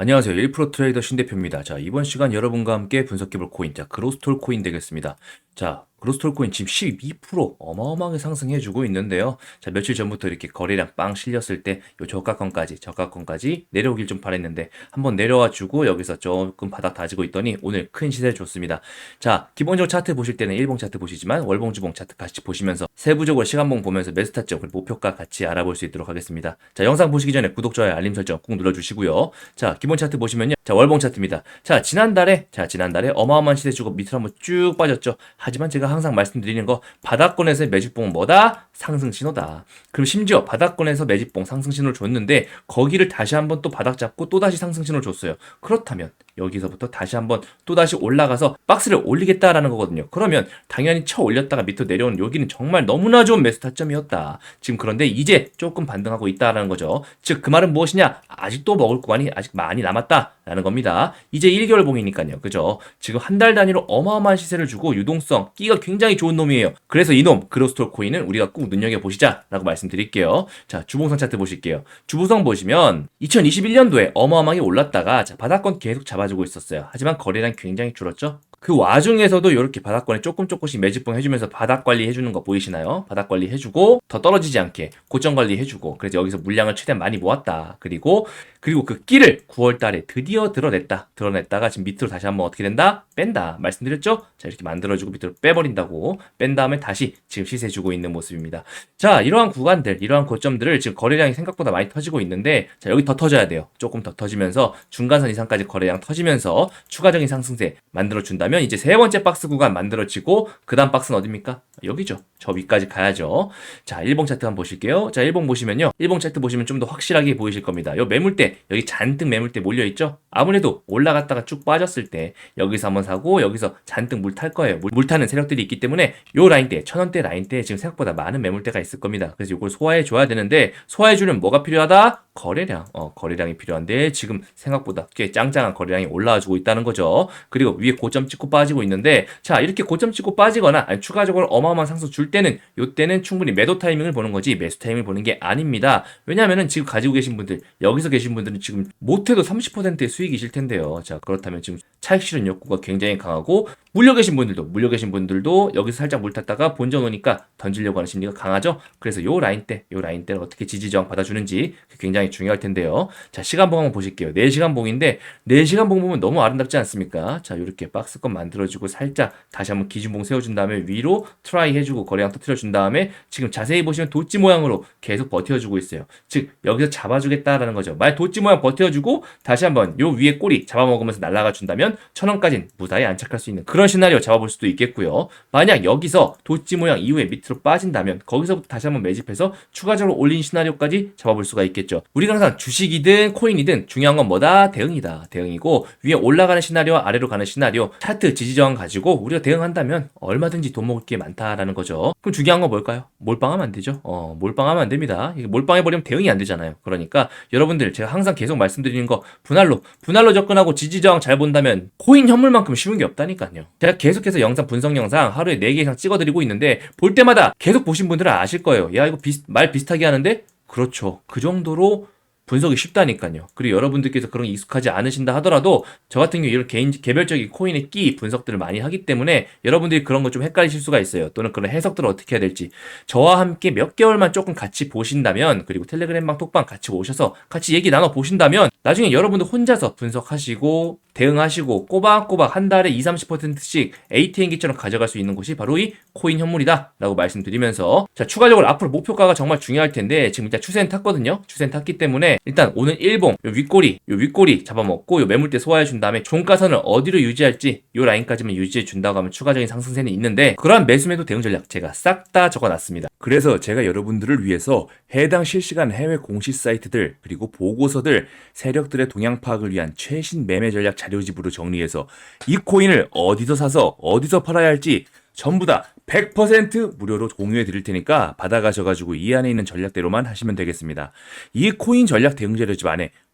안녕하세요. 1프로 트레이더 신대표입니다. 자, 이번 시간 여러분과 함께 분석해볼 코인, 자, 그로스톨 코인 되겠습니다. 자, 그로스톨 코인 지금 12% 어마어마하게 상승해주고 있는데요. 자, 며칠 전부터 이렇게 거래량 빵 실렸을 때 요 저가권까지, 저가권까지 내려오길 좀 바랬는데 한번 내려와 주고 여기서 조금 바닥 다지고 있더니 오늘 큰 시세 줬습니다. 자, 기본적으로 차트 보실 때는 일봉 차트 보시지만 월봉, 주봉 차트 같이 보시면서 세부적으로 시간봉 보면서 매수 타점, 그리고 목표가 같이 알아볼 수 있도록 하겠습니다. 자, 영상 보시기 전에 구독, 좋아요, 알림 설정 꾹 눌러주시고요. 자, 기본 차트 보시면요. 자, 월봉 차트입니다. 자, 지난달에, 자, 지난달에 어마어마한 시세 주고 밑으로 한번 쭉 빠졌죠. 하지만 제가 항상 말씀드리는 거 바닥권에서의 매집봉은 뭐다? 상승 신호다. 그럼 심지어 바닥권에서 매집봉 상승 신호를 줬는데 거기를 다시 한번 또 바닥 잡고 또 다시 상승 신호를 줬어요. 그렇다면 여기서부터 다시 한번 또 다시 올라가서 박스를 올리겠다라는 거거든요. 그러면 당연히 쳐 올렸다가 밑으로 내려온 여기는 정말 너무나 좋은 매수 타점이었다. 지금 그런데 이제 조금 반등하고 있다라는 거죠. 즉 그 말은 무엇이냐? 아직도 먹을 구간이 아직 많이 남았다라는 겁니다. 이제 1개월 봉이니까요. 그죠? 지금 한 달 단위로 어마어마한 시세를 주고 유동성, 끼가 굉장히 좋은 놈이에요. 그래서 이놈 그로스톨 코인은 우리가 꼭 눈여겨보시자라고 말씀드릴게요. 자, 주봉선 차트 보실게요. 주보성 보시면 2021년도에 어마어마하게 올랐다가 자, 바닥권 계속 잡아주고 있었어요. 하지만 거래량 굉장히 줄었죠? 그 와중에서도 이렇게 바닥권에 조금 조금씩 매집봉 해주면서 바닥 관리 해주는 거 보이시나요? 바닥 관리 해주고 더 떨어지지 않게 고점 관리 해주고 그래서 여기서 물량을 최대한 많이 모았다. 그리고 그리고 그 끼를 9월달에 드디어 드러냈다. 드러냈다가 지금 밑으로 다시 한번 어떻게 된다? 뺀다. 말씀드렸죠? 자 이렇게 만들어주고 밑으로 빼버린다고 뺀 다음에 다시 지금 시세 주고 있는 모습입니다. 자 이러한 구간들, 이러한 고점들을 지금 거래량이 생각보다 많이 터지고 있는데 자 여기 더 터져야 돼요. 조금 더 터지면서 중간선 이상까지 거래량 터지면서 추가적인 상승세 만들어 준다 면 이제 세 번째 박스 구간 만들어지고 그 다음 박스는 어딥니까? 여기죠. 저 위까지 가야죠. 자, 일봉 차트 한번 보실게요. 자, 일봉 보시면요. 일봉 차트 보시면 좀 더 확실하게 보이실 겁니다. 요 매물대, 여기 잔뜩 매물대 몰려있죠? 아무래도 올라갔다가 쭉 빠졌을 때 여기서 한번 사고 여기서 잔뜩 물 탈 거예요. 물, 물 타는 세력들이 있기 때문에 요 라인대, 천원대 라인대 지금 생각보다 많은 매물대가 있을 겁니다. 그래서 이걸 소화해 줘야 되는데 소화해 주려면 뭐가 필요하다? 거래량, 어, 거래량이 필요한데 지금 생각보다 꽤 짱짱한 거래량이 올라와 주고 있다는 거죠. 그리고 위에 고점 찍고 빠지고 있는데 자, 이렇게 고점 찍고 빠지거나 아니, 추가적으로 어마어마한 상승 줄 때는 요때는 충분히 매도 타이밍을 보는 거지 매수 타이밍을 보는 게 아닙니다. 왜냐하면은 지금 가지고 계신 분들 여기서 계신 분들은 지금 못해도 30%의 수익이실 텐데요. 자 그렇다면 지금 차익 실현 욕구가 굉장히 강하고 물려 계신 분들도 물려 계신 분들도 여기서 살짝 물 탔다가 본전 오니까 던지려고 하는 심리가 강하죠. 그래서 요 라인 때, 요 라인 때를 어떻게 지지 저항 받아주는지 굉장히 중요할 텐데요. 자 시간 봉 한번 보실게요. 4시간 봉인데 4시간 봉 보면 너무 아름답지 않습니까? 자 이렇게 박스권 만들어주고 살짝 다시 한번 기준봉 세워준 다음에 위로 트라이 해주고 거래량 터트려준 다음에 지금 자세히 보시면 도치 모양으로 계속 버텨주고 있어요. 즉 여기서 잡아주겠다라는 거죠. 만약 도치 모양 버텨주고 다시 한번 요 위에 꼬리 잡아먹으면서 날아가 준다면 천원까지는 무사히 안착할 수 있는 그런 시나리오 잡아볼 수도 있겠고요. 만약 여기서 도치 모양 이후에 밑으로 빠진다면 거기서부터 다시 한번 매집해서 추가적으로 올린 시나리오까지 잡아볼 수가 있겠죠. 우리가 항상 주식이든 코인이든 중요한 건 뭐다? 대응이다. 대응이고 위에 올라가는 시나리오와 아래로 가는 시나리오 차트 지지 저항 가지고 우리가 대응한다면 얼마든지 돈 먹을 게 많다라는 거죠. 그럼 중요한 건 뭘까요? 몰빵하면 안 되죠. 어, 몰빵하면 안 됩니다. 이게 몰빵해 버리면 대응이 안 되잖아요. 그러니까 여러분들 제가 항상 계속 말씀드리는 거 분할로 분할로 접근하고 지지 저항 잘 본다면 코인 현물만큼 쉬운 게 없다니까요. 제가 계속해서 영상 분석 영상 하루에 4개 이상 찍어 드리고 있는데 볼 때마다 계속 보신 분들은 아실 거예요. 야 이거 비슷, 말 비슷하게 하는데 그렇죠. 그 정도로 분석이 쉽다니까요. 그리고 여러분들께서 그런 게 익숙하지 않으신다 하더라도 저 같은 경우 이런 개인 개별적인 코인의 끼 분석들을 많이 하기 때문에 여러분들이 그런 거 좀 헷갈리실 수가 있어요. 또는 그런 해석들을 어떻게 해야 될지 저와 함께 몇 개월만 조금 같이 보신다면 그리고 텔레그램방 톡방 같이 오셔서 같이 얘기 나눠 보신다면 나중에 여러분들 혼자서 분석하시고 대응하시고 꼬박꼬박 한 달에 20, 30%씩 ATM기처럼 가져갈 수 있는 곳이 바로 이 코인 현물이다 라고 말씀드리면서 자 추가적으로 앞으로 목표가가 정말 중요할 텐데 지금 일단 추세는 탔거든요. 추세는 탔기 때문에 일단 오늘 일봉 요 윗꼬리 요 윗꼬리 잡아먹고 요 매물대 소화해 준 다음에 종가선을 어디로 유지할지 요 라인까지만 유지해 준다고 하면 추가적인 상승세는 있는데 그러한 매수매도 대응 전략 제가 싹 다 적어놨습니다. 그래서 제가 여러분들을 위해서 해당 실시간 해외 공시 사이트들 그리고 보고서들 세력들의 동향 파악을 위한 최신 매매 전략 자료집으로 정리해서 이 코인을 어디서 사서 어디서 팔아야 할지 전부 다 100% 무료로 공유해 드릴 테니까 받아가셔가지고 이 안에 있는 전략대로만 하시면 되겠습니다. 이 코인 전략 대응 자료집 안에